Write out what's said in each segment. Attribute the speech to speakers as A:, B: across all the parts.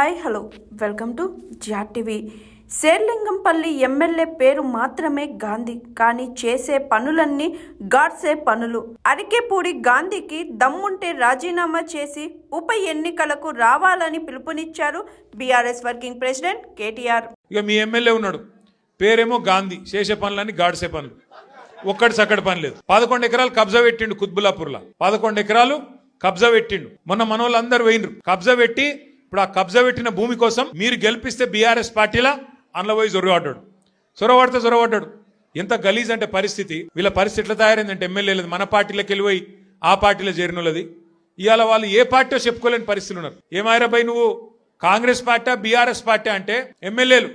A: Hi hello. Welcome to జాట్ TV. Serilingampally MLA పేరు మాత్రమే గాంధీ కానీ చేసే పనులన్నీ గాడ్సే పనులు. అరికెపూడి గాంధీకి దమ్ముంటే రాజీనామా చేసి ఉప ఎన్నికలకు రావాలని పిలుపునిచ్చారు బీఆర్ఎస్ వర్కింగ్ ప్రెసిడెంట్ కేటీఆర్.
B: ఇక మీ ఎమ్మెల్యే ఉన్నాడు. పేరేమో గాంధీ. చేసే పనులని గాడ్సే పనులు. ఒక్కటి సక్కడి పని లేదు. పదకొండు ఎకరాలు కబ్జా పెట్టిండు కుత్బులాపూర్లో పదకొండు ఎకరాలు కబ్జా పెట్టిండు. మొన్న మన వాళ్ళందరూ పోయినరు. కబ్జా పెట్టి ఇప్పుడు ఆ కబ్జా పెట్టిన భూమి కోసం మీరు గెలిపిస్తే బీఆర్ఎస్ పార్టీలా? అందులో పోయి జొరగబడ్డాడు. చొరవడితే చొరవడ్డాడు ఎంత గలీజ్ అంటే పరిస్థితి. వీళ్ళ పరిస్థితి ఎట్లా తయారైందంటే ఎమ్మెల్యేలది మన పార్టీలోకి వెళ్ళిపోయి ఆ పార్టీలో చేరినోళ్ళది. ఇవాళ వాళ్ళు ఏ పార్టీ చెప్పుకోలేని పరిస్థితులు ఉన్నారు. ఏమాయరాబాయి నువ్వు? కాంగ్రెస్ పార్టీ బీఆర్ఎస్ పార్టీ అంటే ఎమ్మెల్యేలు.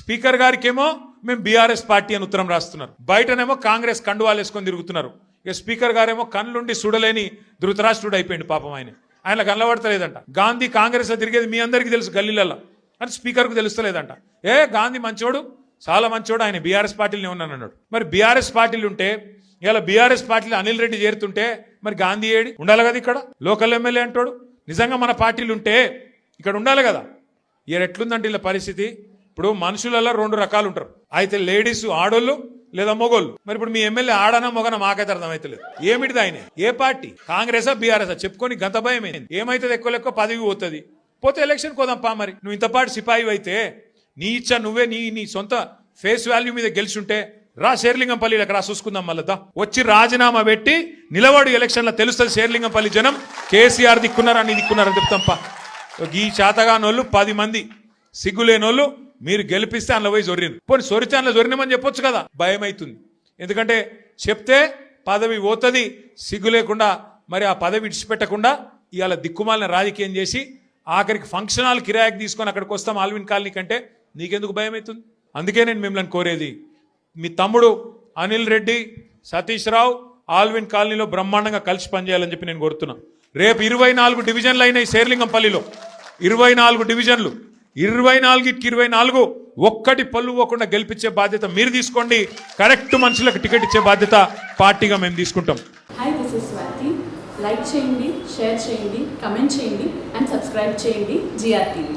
B: స్పీకర్ గారికేమో మేము బీఆర్ఎస్ పార్టీ అని ఉత్తరం రాస్తున్నారు. బయటనేమో కాంగ్రెస్ కండువాలు వేసుకొని తిరుగుతున్నారు. ఇక స్పీకర్ గారేమో కళ్ళుండి చూడలేని ధృతరాష్ట్రుడు అయిపోయింది పాపం ఆయన. ఆయన కనబడతలేదంట గాంధీ కాంగ్రెస్లో తిరిగేది మీ అందరికీ తెలుసు గల్లీలలో అని స్పీకర్కు తెలుస్తలేదంట. ఏ గాంధీ మంచోడు? చాలా మంచోడు ఆయన బీఆర్ఎస్ పార్టీలోనే ఉన్నాను అన్నాడు. మరి బీఆర్ఎస్ పార్టీలు ఉంటే ఇలా బీఆర్ఎస్ పార్టీలో అనిల్ రెడ్డి చేరుతుంటే మరి గాంధీ ఏడి? ఉండాలి కదా ఇక్కడ? లోకల్ ఎమ్మెల్యే అంటాడు. నిజంగా మన పార్టీలు ఉంటే ఇక్కడ ఉండాలి కదా? ఇక్కడ ఎట్లుందంటే ఇలా పరిస్థితి? ఇప్పుడు మనుషులలో రెండు రకాలు ఉంటారు అయితే లేడీస్ ఆడోళ్ళు లేదా మొగోళ్ళు మరి ఇప్పుడు మీ ఎమ్మెల్యే ఆడనా మొగన మాకైతే అర్థమైతలేదు. ఏమిటిది ఆయన? ఏ పార్టీ? కాంగ్రెసా బీఆర్ఎస్? చెప్పుకొని గంత భయం ఏంది? ఏమైతుంది ఎక్కువ లెక్క పదవి పోతుంది? పోతే ఎలక్షన్ కోదాం పా మరి. నువ్వు ఇంతపాటి సిపాయి అయితే నీ ఇచ్చా నువ్వే నీ నీ సొంత ఫేస్ వాల్యూ మీద గెలిచుంటే రా శేర్లింగంపల్లికి రా చూసుకుందాం మళ్ళా వచ్చి రాజీనామా పెట్టి నిలబడు ఎలక్షన్లో తెలుస్తుంది శేర్లింగంపల్లి జనం. కేసీఆర్ దిక్కున్నారా నీ దిక్కున్నారని చెప్తాంపా. ఈ చేతగానోళ్ళు పది మంది సిగ్గులేనోళ్ళు మీరు గెలిపిస్తే అందులో పోయి జొర్రిను పోనీ సొరితే అందులో జొరినమని చెప్పొచ్చు కదా. భయం అవుతుంది ఎందుకంటే చెప్తే పదవి పోతుంది సిగ్గు లేకుండా మరి ఆ పదవి విడిచిపెట్టకుండా ఇవాళ దిక్కుమాలిన రాజకీయం చేసి ఆఖరికి ఫంక్షన్ హాల్ కిరాయికి తీసుకొని అక్కడికి వస్తాం ఆల్విన్ కాలనీ కంటే నీకెందుకు భయం అవుతుంది అందుకే నేను మిమ్మల్ని కోరేది. మీ తమ్ముడు అనిల్ రెడ్డి సతీష్ రావు ఆల్విన్ కాలనీలో బ్రహ్మాండంగా కలిసి పనిచేయాలని చెప్పి నేను కోరుతున్నా. రేపు ఇరవై నాలుగు డివిజన్లు అయినాయి శేర్లింగంపల్లిలో. ఇరవై నాలుగు డివిజన్లు. ఇరవై నాలుగుకి ఇరవై నాలుగు ఒక్కటి పళ్ళు పోకుండా గెలిపించే బాధ్యత మీరు తీసుకోండి. కరెక్ట్ మనుషులకు టికెట్ ఇచ్చే బాధ్యత పార్టీగా మేము తీసుకుంటాం.
C: Hi this is Swathi like చేయండి షేర్ చేయండి కమెంట్ చేయండి అండ్ సబ్స్క్రైబ్ చేయండి జిఆర్టీవీ